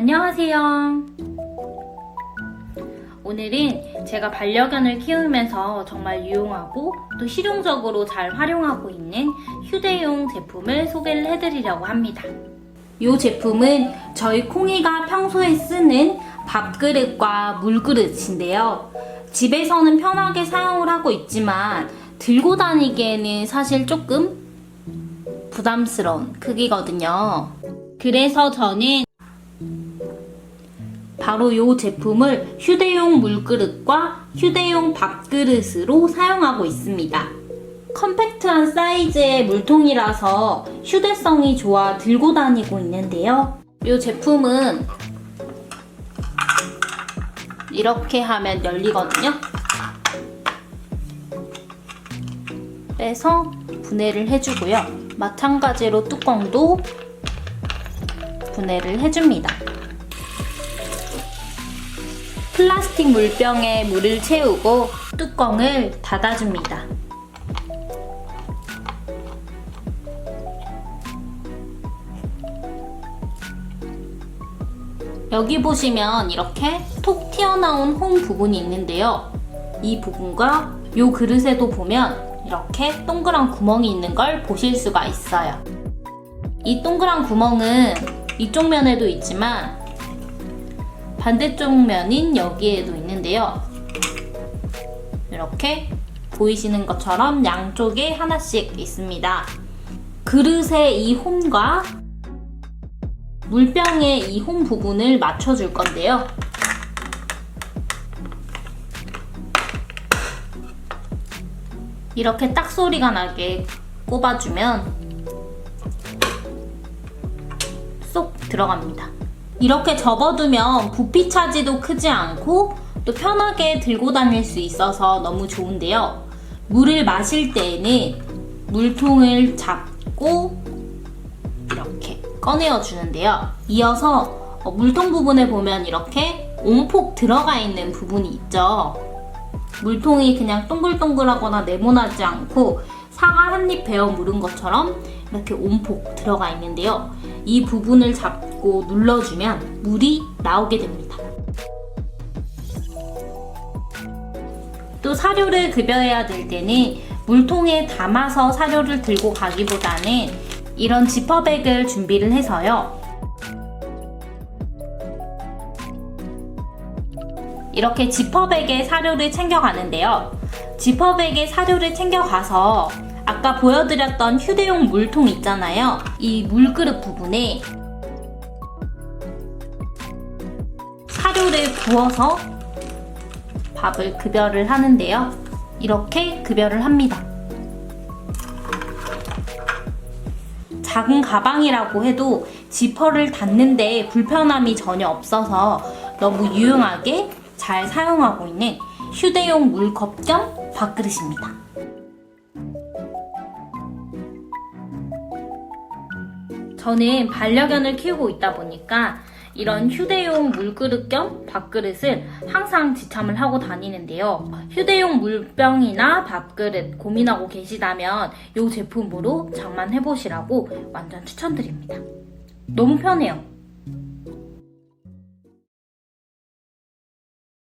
안녕하세요. 오늘은 제가 반려견을 키우면서 정말 유용하고 또 실용적으로 잘 활용하고 있는 휴대용 제품을 소개를 해드리려고 합니다. 이 제품은 저희 콩이가 평소에 쓰는 밥그릇과 물그릇인데요. 집에서는 편하게 사용을 하고 있지만 들고 다니기에는 사실 조금 부담스러운 크기거든요. 그래서 저는 바로 이 제품을 휴대용 물그릇과 휴대용 밥그릇으로 사용하고 있습니다. 컴팩트한 사이즈의 물통이라서 휴대성이 좋아 들고 다니고 있는데요. 이 제품은 이렇게 하면 열리거든요. 빼서 분해를 해주고요. 마찬가지로 뚜껑도 분해를 해줍니다. 플라스틱 물병에 물을 채우고 뚜껑을 닫아줍니다. 여기 보시면 이렇게 톡 튀어나온 홈 부분이 있는데요. 이 부분과 이 그릇에도 보면 이렇게 동그란 구멍이 있는 걸 보실 수가 있어요. 이 동그란 구멍은 이쪽 면에도 있지만 반대쪽 면인 여기에도 있는데요. 이렇게 보이시는 것처럼 양쪽에 하나씩 있습니다. 그릇의 이 홈과 물병의 이 홈 부분을 맞춰줄 건데요. 이렇게 딱 소리가 나게 꼽아주면 쏙 들어갑니다. 이렇게 접어두면 부피 차지도 크지 않고 또 편하게 들고 다닐 수 있어서 너무 좋은데요. 물을 마실 때에는 물통을 잡고 이렇게 꺼내어 주는데요. 이어서 어, 물통 부분에 보면 이렇게 온폭 들어가 있는 부분이 있죠. 물통이 그냥 동글동글하거나 네모나지 않고 사과 한 입 베어 물은 것처럼 이렇게 온폭 들어가 있는데요. 이 부분을 잡고 눌러주면 물이 나오게 됩니다. 또 사료를 급여해야 될 때는 물통에 담아서 사료를 들고 가기보다는 이런 지퍼백을 준비를 해서요. 이렇게 지퍼백에 사료를 챙겨가는데요. 지퍼백에 사료를 챙겨가서 아까 보여드렸던 휴대용 물통 있잖아요. 이 물그릇 부분에 사료를 부어서 밥을 급여를 하는데요. 이렇게 급여를 합니다. 작은 가방이라고 해도 지퍼를 닫는데 불편함이 전혀 없어서 너무 유용하게 잘 사용하고 있는 휴대용 물컵 겸 밥그릇입니다. 저는 반려견을 키우고 있다 보니까 이런 휴대용 물그릇 겸 밥그릇을 항상 지참을 하고 다니는데요. 휴대용 물병이나 밥그릇 고민하고 계시다면 이 제품으로 장만해보시라고 완전 추천드립니다. 너무 편해요.